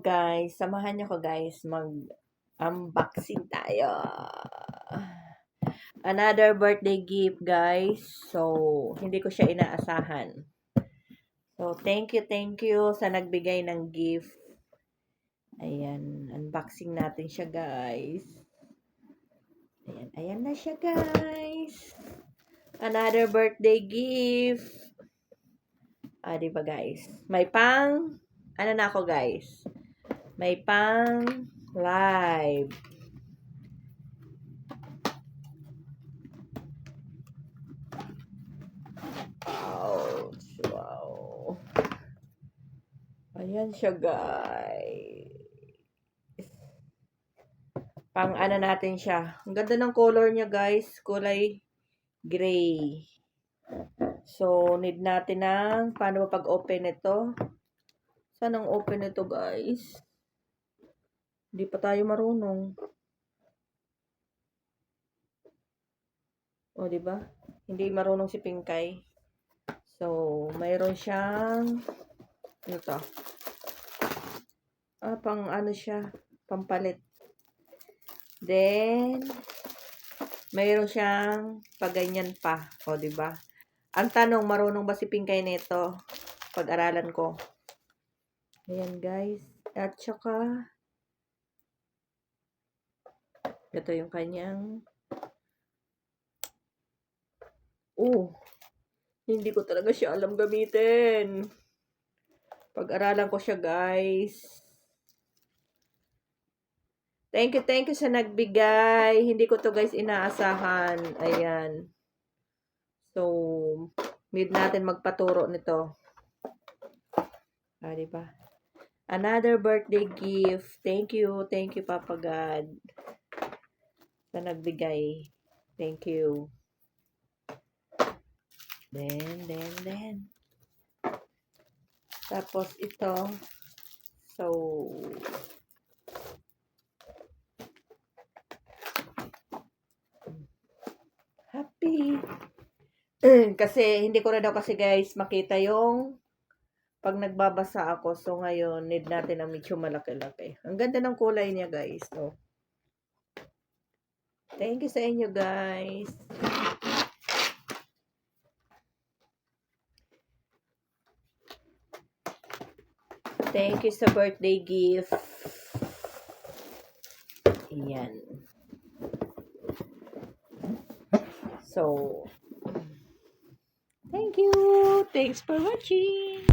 guys, samahan niyo ko guys, mag-unboxing tayo. Another birthday gift guys. So, hindi ko siya inaasahan. So, thank you, thank you sa nagbigay ng gift. Ayan, unboxing natin siya guys. Ayan, ayan na siya guys. Another birthday gift. Ah, di ba guys? May pang, ano na ako guys? May pang live. Wow. Ayan siya guys. Pang ano natin siya. Ang ganda ng color niya guys. Kulay gray. So, need natin ng paano pag-open ito? Saan ang open ito, guys? Hindi pa tayo marunong. O, di ba? Hindi marunong si Pinkay. So, mayroon siyang ano to? Ah, pang ano siya? Pampalit. Then, mayroon siyang paganyan pa. O, di ba? Ang tanong, marunong ba si Pinkay nito? Pag-aralan ko. Ayan, guys. At saka, ito yung kanyang, oh, hindi ko talaga siya alam gamitin. Pag-aralan ko siya, guys. Thank you, thank you sa nagbigay. Hindi ko to guys inaasahan. Ayan. So, need natin magpaturo nito. Ah, di ba? Another birthday gift. Thank you. Thank you, Papa God. Sa nagbigay. Thank you. Then, then, then. Tapos ito. So, happy. kasi hindi ko na daw kasi guys makita yung pag nagbabasa ako. So ngayon, need natin ang medyo malaki-laki. Ang ganda ng kulay niya guys. So, thank you sa inyo guys. Thank you sa birthday gift. Ayan. So, Thank you. Thanks for watching.